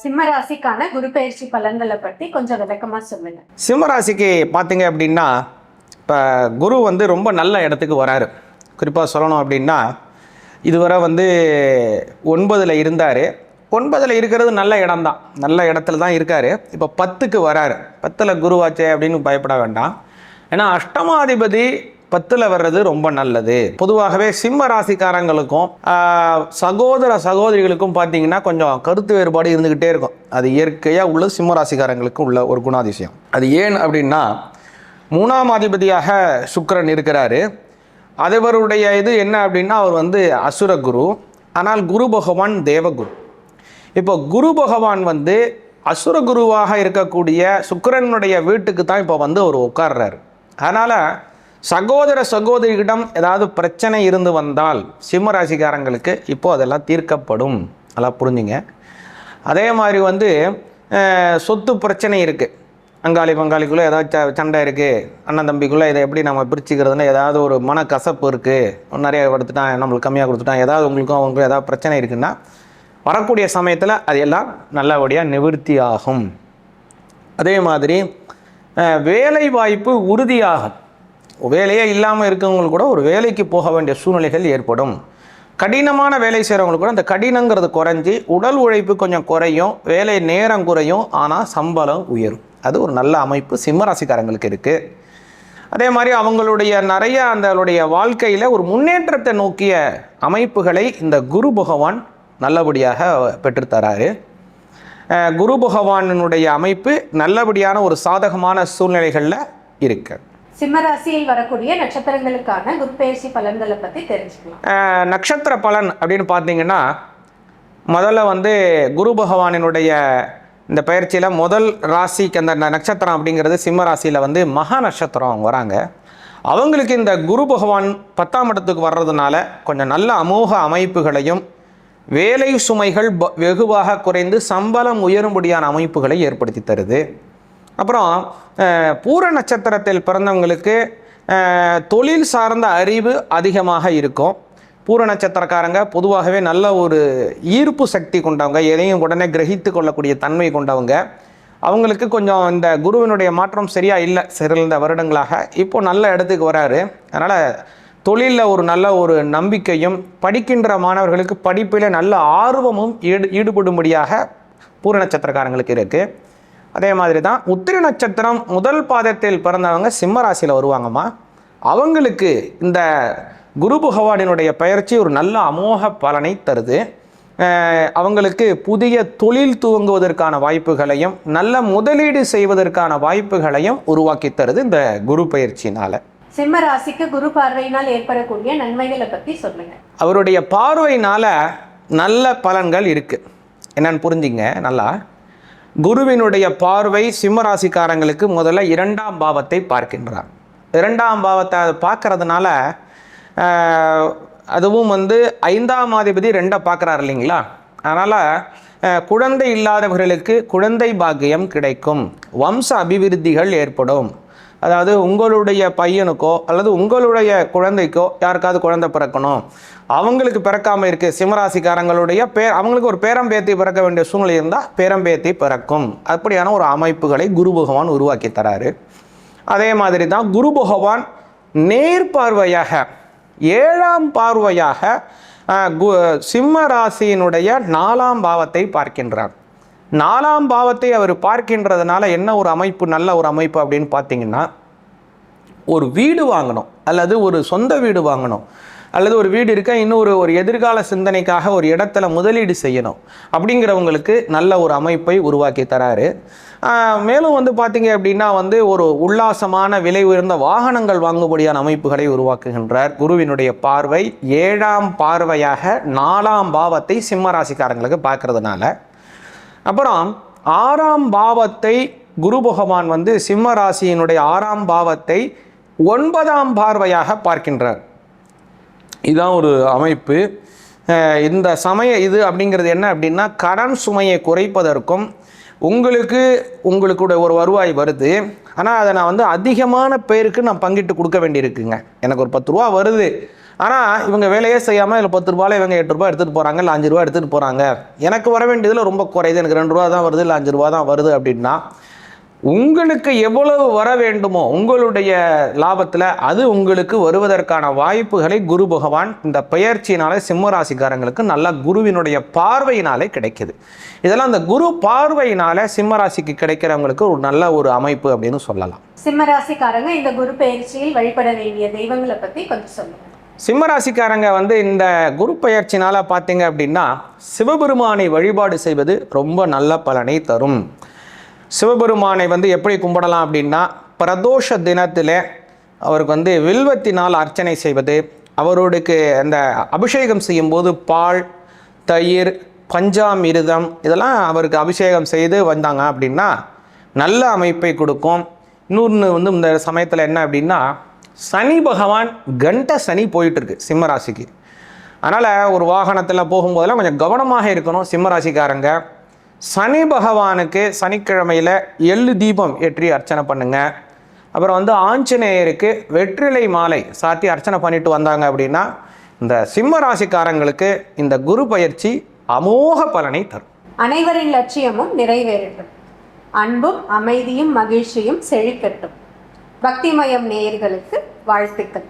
சிம்மராசிக்கான குரு பயிற்சி பலன்களை பற்றி கொஞ்சம் விளக்கமாக சொல்லுங்க. சிம்மராசிக்கு பார்த்தீங்க அப்படின்னா இப்போ குரு வந்து ரொம்ப நல்ல இடத்துக்கு வராரு. குறிப்பாக சொல்லணும் அப்படின்னா இதுவரை வந்து ஒன்பதில் இருந்தார். ஒன்பதில் இருக்கிறது நல்ல இடம்தான். நல்ல இடத்துல தான் இருக்கார். இப்போ பத்துக்கு வராரு. பத்தில் குருவாச்சே அப்படின்னு பயப்பட வேண்டாம். ஏன்னா அஷ்டமாதிபதி பத்தில் வர்றது ரொம்ப நல்லது. பொதுவாகவே சிம்ம ராசிக்காரங்களுக்கும் சகோதர சகோதரிகளுக்கும் பார்த்தீங்கன்னா கொஞ்சம் கருத்து வேறுபாடு இருந்துக்கிட்டே இருக்கும். அது இயற்கையாக உள்ள சிம்ம ராசிக்காரங்களுக்கு உள்ள ஒரு குணாதிசயம். அது ஏன் அப்படின்னா மூணாம் அதிபதியாக சுக்கரன் இருக்கிறாரு. அதவருடைய இது என்ன அப்படின்னா அவர் வந்து அசுர குரு ஆனால் குரு பகவான் தேவகுரு. இப்போ குரு பகவான் வந்து அசுர குருவாக இருக்கக்கூடிய சுக்கரனுடைய வீட்டுக்கு தான் இப்போ வந்து அவர் உட்கார்றாரு. அதனால் சகோதர சகோதரியிடம் ஏதாவது பிரச்சனை இருந்து வந்தால் சிம்ம ராசிக்காரங்களுக்கு இப்போ அதெல்லாம் தீர்க்கப்படும். அதெல்லாம் புரிஞ்சுங்க. அதே மாதிரி வந்து சொத்து பிரச்சனை இருக்குது அங்காளி பங்காளிக்குள்ளே ஏதாவது ச- சண்டை இருக்குது அண்ணன் தம்பிக்குள்ளே இதை எப்படி நம்ம பிரிச்சுக்கிறதுனா ஏதாவது ஒரு மனக்கசப்பு இருக்குது நிறைய கொடுத்துட்டான் நம்மளுக்கு கம்மியாக கொடுத்துட்டான் ஏதாவது உங்களுக்கும் அவங்களுக்கும் ஏதாவது பிரச்சனை இருக்குன்னா வரக்கூடிய சமயத்தில் அது எல்லாம் நல்லபடியாக நிவர்த்தி ஆகும். அதே மாதிரி வேலை வாய்ப்பு உறுதியாகும். வேலையே இல்லாமல் இருக்கவங்களுக்கு கூட ஒரு வேலைக்கு போக வேண்டிய சூழ்நிலைகள் ஏற்படும். கடினமான வேலை செய்கிறவங்களுக்கு கூட அந்த கடினங்கிறது குறைஞ்சி உடல் உழைப்பு கொஞ்சம் குறையும் வேலை நேரம் குறையும் ஆனால் சம்பளம் உயரும். அது ஒரு நல்ல அமைப்பு. சிம்மராசிக்காரங்களுக்கு இருக்குது அதே மாதிரி அவங்களுடைய நிறைய அந்தளுடைய வாழ்க்கையில் ஒரு முன்னேற்றத்தை நோக்கிய அமைப்புகளை இந்த குரு பகவான் நல்லபடியாக பெற்றுத்தராரு குரு பகவானுடைய அமைப்பு நல்லபடியான ஒரு சாதகமான சூழ்நிலைகளில் இருக்குது சிம்மராசியில் வரக்கூடிய நட்சத்திரங்களுக்கான குரு பலன்களை பத்தி தெரிஞ்சுக்கலாம். நட்சத்திர பலன் அப்படின்னு பார்த்தீங்கன்னா முதல்ல வந்து குரு பகவானினுடைய இந்த பயிற்சியில் முதல் ராசிக்கு அந்த நட்சத்திரம் அப்படிங்கிறது சிம்ம ராசியில் வந்து மகா நட்சத்திரம் அவங்க வராங்க. அவங்களுக்கு இந்த குரு பகவான் பத்தாம் இடத்துக்கு வர்றதுனால கொஞ்சம் நல்ல அமோக அமைப்புகளையும் வேலை சுமைகள் ப- வெகுவாக குறைந்து சம்பளம் உயரும்படியான அமைப்புகளை ஏற்படுத்தி தருது. அப்புறம் பூர நட்சத்திரத்தில் பிறந்தவங்களுக்கு தொழில் சார்ந்த அறிவு அதிகமாக இருக்கும். பூர நட்சத்திரக்காரங்க பொதுவாகவே நல்ல ஒரு ஈர்ப்பு சக்தி கொண்டவங்க எதையும் உடனே கிரகித்து கொள்ளக்கூடிய தன்மை கொண்டவங்க. அவங்களுக்கு கொஞ்சம் இந்த குருவினுடைய மாற்றம் சரியாக இல்லை சிறந்த வருடங்களாக. இப்போ நல்ல இடத்துக்கு வராரு. அதனால் தொழிலில் ஒரு நல்ல ஒரு நம்பிக்கையும் படிக்கின்ற மாணவர்களுக்கு படிப்பில் நல்ல ஆர்வமும் ஈடு ஈடுபடும்படியாக பூர நட்சத்திரக்காரங்களுக்கு இருக்குது அதே மாதிரி தான் உத்திர நட்சத்திரம் முதல் பாதத்தில் பிறந்தவங்க சிம்ம ராசியில் வருவாங்கம்மா. அவங்களுக்கு இந்த குரு பகவானினுடைய பயிற்சி ஒரு நல்ல அமோக பலனை தருது. அவங்களுக்கு புதிய தொழில் துவங்குவதற்கான வாய்ப்புகளையும் நல்ல முதலீடு செய்வதற்கான வாய்ப்புகளையும் உருவாக்கி தருது இந்த குரு பயிற்சினால சிம்ம ராசிக்கு குரு பார்வையினால் ஏற்படக்கூடிய நன்மைகளை பத்தி சொல்லுங்க. அவருடைய பார்வையினால நல்ல பலன்கள் இருக்கு. என்னன்னு புரிஞ்சுங்க நல்லா. குருவினுடைய பார்வை சிம்மராசிக்காரங்களுக்கு முதல்ல இரண்டாம் பாவத்தை பார்க்கின்றார். இரண்டாம் பாவத்தை அது பார்க்கறதுனால அதுவும் வந்து ஐந்தாம் அதிபதி ரெண்டை பார்க்குறாரு இல்லைங்களா? அதனால் குழந்தை இல்லாதவர்களுக்கு குழந்தை பாக்கியம் கிடைக்கும். வம்ச அபிவிருத்திகள் ஏற்படும். அதாவது உங்களுடைய பையனுக்கோ அல்லது உங்களுடைய குழந்தைக்கோ யாருக்காவது குழந்தை பிறக்கணும். அவங்களுக்கு பிறக்காம இருக்கு சிம்மராசிக்காரங்களுடைய பேர் அவங்களுக்கு ஒரு பேரம்பேத்தி பிறக்க வேண்டிய சூழ்நிலை இருந்தால் பேரம்பேத்தி பிறக்கும். அப்படியான ஒரு அமைப்புகளை குரு பகவான் உருவாக்கி தராரு. அதே மாதிரி தான் குரு பகவான் நேர் பார்வையாக ஏழாம் பார்வையாக கு- சிம்ம ராசியினுடைய நாலாம் பாவத்தை பார்க்கின்றார். நாலாம் பாவத்தை அவர் பார்க்கின்றதுனால என்ன ஒரு அமைப்பு நல்ல ஒரு அமைப்பு அப்படின்னு பார்த்தீங்கன்னா ஒரு வீடு வாங்கணும் அல்லது ஒரு சொந்த வீடு வாங்கணும் அல்லது ஒரு வீடு இருக்க இன்னொரு ஒரு எதிர்கால சிந்தனைக்காக ஒரு இடத்துல முதலீடு செய்யணும் அப்படிங்கிறவங்களுக்கு நல்ல ஒரு அமைப்பை உருவாக்கி தராரு. மேலும் வந்து பார்த்தீங்க அப்படின்னா வந்து ஒரு உல்லாசமான விலை உயர்ந்த வாகனங்கள் வாங்கும்படியான அமைப்புகளை உருவாக்குகின்றார் குருவினுடைய பார்வை. ஏழாம் பார்வையாக நாலாம் பாவத்தை சிம்ம ராசிக்காரங்களுக்கு பார்க்கறதுனால அப்புறம் ஆறாம் பாவத்தை குரு பகவான் வந்து சிம்ம ராசியினுடைய ஆறாம் பாவத்தை ஒன்பதாம் பார்வையாக பார்க்கின்றார். இதுதான் ஒரு அமைப்பு. இந்த சமய இது அப்படிங்கிறது என்ன அப்படின்னா கடன் சுமையை குறைப்பதற்கும் உங்களுக்கு உங்களுக்குடைய ஒரு வருவாய் வருது. ஆனால் அதை நான் வந்து அதிகமான பேருக்கு நான் பங்கிட்டு கொடுக்க வேண்டியிருக்குங்க. எனக்கு ஒரு பத்து ரூபா வருது. ஆனால் இவங்க வேலையே செய்யாமல் இல்லை பத்து ரூபாயில் இவங்க எட்டு ரூபாய் எடுத்துகிட்டு போகிறாங்க இல்லை அஞ்சு ரூபா எடுத்துகிட்டு போகிறாங்க எனக்கு வர வேண்டியதில் ரொம்ப குறையுது. எனக்கு ரெண்டு ரூபா தான் வருது இல்லை அஞ்சு ரூபா தான் வருது அப்படின்னா உங்களுக்கு எவ்வளவு வர வேண்டுமோ உங்களுடைய லாபத்தில் அது உங்களுக்கு வருவதற்கான வாய்ப்புகளை குரு பகவான் இந்த பெயர்ச்சியினாலே சிம்மராசிக்காரங்களுக்கு நல்லா நல்ல குருவினுடைய பார்வையினாலே கிடைக்குது. இதெல்லாம் அந்த குரு பார்வையினால சிம்மராசிக்கு கிடைக்கிறவங்களுக்கு ஒரு நல்ல ஒரு அமைப்பு அப்படின்னு சொல்லலாம். சிம்ம ராசிக்காரங்க இந்த குரு பயிற்சியில் வழிபட வேண்டிய தெய்வங்களை பற்றி கொஞ்சம் சொல்லுங்கள் சிம்மராசிக்காரங்க வந்து இந்த குரு பயிற்சினால் பார்த்தீங்க அப்படின்னா சிவபெருமானை வழிபாடு செய்வது ரொம்ப நல்ல பலனை தரும். சிவபெருமானை வந்து எப்படி கும்பிடலாம் அப்படின்னா பிரதோஷ தினத்தில் அவருக்கு வந்து வில்வத்தினால் அர்ச்சனை செய்வது அவரோடுக்கு அந்த அபிஷேகம் செய்யும்போது பால் தயிர் பஞ்சாமிர்தம் இதெல்லாம் அவருக்கு அபிஷேகம் செய்து வந்தாங்க அப்படின்னா நல்ல அமைப்பை கொடுக்கும். இன்னொன்று வந்து இந்த சமயத்தில் என்ன அப்படின்னா சனி பகவான் கண்ட சனி போயிட்டுருக்கு சிம்மராசிக்கு. சிம்ம ராசிக்கு அதனால் ஒரு வாகனத்தில் போகும்போதெல்லாம் கொஞ்சம் கவனமாக இருக்கணும் சிம்ம ராசிக்காரங்க சனி பகவானுக்கு சனிக்கிழமையில் எள்ளு தீபம் ஏற்றி அர்ச்சனை பண்ணுங்க. அப்புறம் வந்து ஆஞ்சநேயருக்கு வெற்றிலை மாலை சாத்தி அர்ச்சனை பண்ணிட்டு வந்தாங்க அப்படின்னா இந்த சிம்ம ராசிக்காரங்களுக்கு இந்த குரு பயிற்சி அமோக பலனை தரும். அனைவரின் லட்சியமும் நிறைவேறட்டும். அன்பும் அமைதியும் மகிழ்ச்சியும் செழிக்கட்டும். பக்திமயம் நேயர்களுக்கு வாழ்த்துக்கள்.